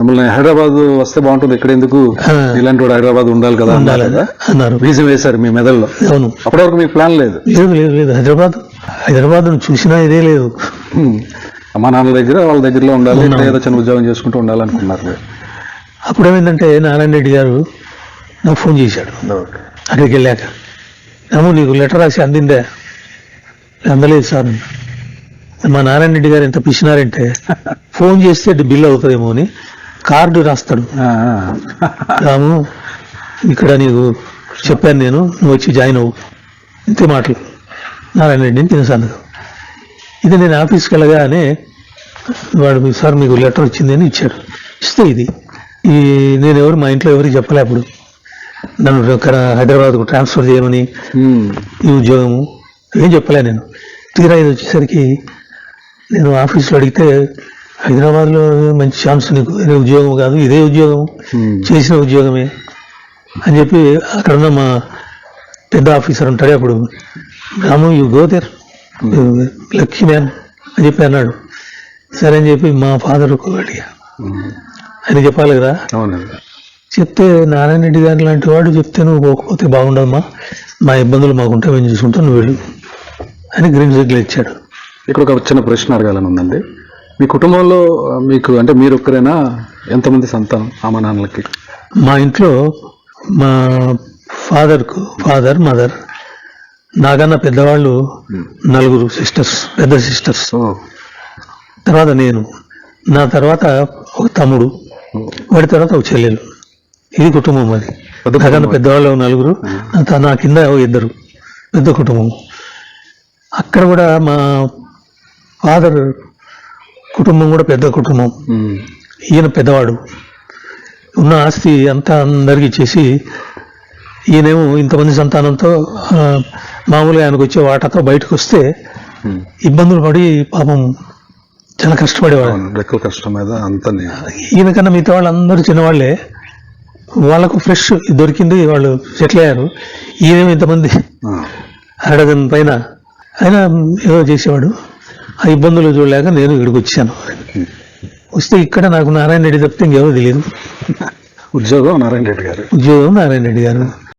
మిమ్మల్ని హైదరాబాద్ వస్తే బాగుంటుంది. ఇక్కడ ఎందుకు. ఇలాంటి వాడు హైదరాబాద్ ఉండాలి కదా ఉండాలి అన్నారు కదా? అన్నారు. బీజం వేశారు మీ మెదడులో. అవును. అప్పటి వరకు మీకు ప్లాన్ లేదు. లేదు లేదు లేదు. హైదరాబాద్ హైదరాబాద్ చూసినా ఇదే లేదు. అమ్మా నాన్నల దగ్గర వాళ్ళ దగ్గరలో ఉండాలి. ఇక్కడ ఏదో చిన్న ఉద్యోగం చేసుకుంటూ ఉండాలనుకున్నారు అప్పుడు ఏమైందంటే నారాయణ రెడ్డి గారు నాకు ఫోన్ చేశాడు. అక్కడికి వెళ్ళాక ఏమో నీకు లెటర్ రాసి అందిందే. అందలేదు సార్ మా నారాయణ రెడ్డి గారు ఎంత పిచ్చినారంటే ఫోన్ చేస్తే బిల్ అవుతుందేమో అని కార్డు రాస్తాడు. రాము ఇక్కడ నీకు చెప్పాను నేను నువ్వు వచ్చి జాయిన్ అవ్వు. ఇంతే మాటలు. నారాయణ రెడ్డిని తిన సంతకం ఇది నేను ఆఫీస్కి వెళ్ళగానే వాడు మీ సార్ మీకు లెటర్ వచ్చింది అని ఇచ్చాడు. ఇస్తే ఇది. ఈ నేను ఎవరు మా ఇంట్లో ఎవరికి చెప్పలే అప్పుడు. నన్ను ఇక్కడ హైదరాబాద్కు ట్రాన్స్ఫర్ చేయమని. ఈ ఉద్యోగము. ఏం చెప్పలే నేను. తీరా ఇది వచ్చేసరికి నేను ఆఫీస్లో అడిగితే హైదరాబాద్లో మంచి ఛాన్స్ నీకు వేరే ఉద్యోగం కాదు ఇదే ఉద్యోగం హ్మ్. చేసిన ఉద్యోగమే అని చెప్పి అక్కడ ఉన్న మా పెద్ద ఆఫీసర్ ఉంటాడే అప్పుడు. Ramu you go there lucky man అని చెప్పి అన్నాడు. సరే అని చెప్పి మా ఫాదర్ అడిగా హ్మ్. ఆయన చెప్పాలి కదా? చెప్తే నారాయణ రెడ్డి గారి లాంటి వాడు చెప్తే నువ్వు పోకపోతే బాగుండదమ్మా. మా ఇబ్బందులు మాకుంటే మేము చూసుకుంటాం నువ్వు వెళ్ళు అని గ్రీన్ సిగ్నల్ ఇచ్చాడు. ఇక్కడ ఒక చిన్న ప్రశ్న అడగాలని ఉందండి. మీ కుటుంబంలో మీకు అంటే మీరు ఒక్కరేనా ఎంతమంది సంతానం అమ్మ నాన్నలకి మా ఇంట్లో మా ఫాదర్కు ఫాదర్ మదర్ నాకన్నా పెద్దవాళ్ళు నలుగురు సిస్టర్స్ పెద్ద సిస్టర్స్. తర్వాత నేను. నా తర్వాత ఒక తమ్ముడు వాడి తర్వాత ఒక చెల్లెలు. ఇది కుటుంబం అది. నాకన్నా కుటుంబం. పెద్దవాళ్ళు నలుగురు నా కింద ఇద్దరు. పెద్ద కుటుంబం. అక్కడ కూడా మా ఫాదర్ కుటుంబం కూడా పెద్ద కుటుంబం. ఈయన పెద్దవాడు. ఉన్న ఆస్తి అంతా అందరికి ఇచ్చేసి ఈయనేమో ఇంతమంది సంతానంతో మామూలుగా ఆయనకు వచ్చే వాటాతో బయటకు వస్తే. ఇబ్బందులు పడి పాపం చాలా కష్టపడేవాడు. ఎక్కువ కష్టం మీద అంత ఈయనకన్నా మిగతా వాళ్ళందరూ చిన్నవాళ్ళే. వాళ్ళకు ఫ్రెష్ దొరికింది వాళ్ళు సెటిల్ అయ్యారు. ఈయనేమో ఇంతమంది అరడజన్ పైన. ఆయన ఏదో చేసేవాడు. ఆ ఇబ్బందులు చూడలేక నేను ఇక్కడికి వచ్చాను. వస్తే ఇక్కడ నాకు నారాయణ రెడ్డి తప్పితే ఇంకెవరో తెలియదు. ఉద్యోగం నారాయణ రెడ్డి గారు. ఉద్యోగం నారాయణ రెడ్డి గారు.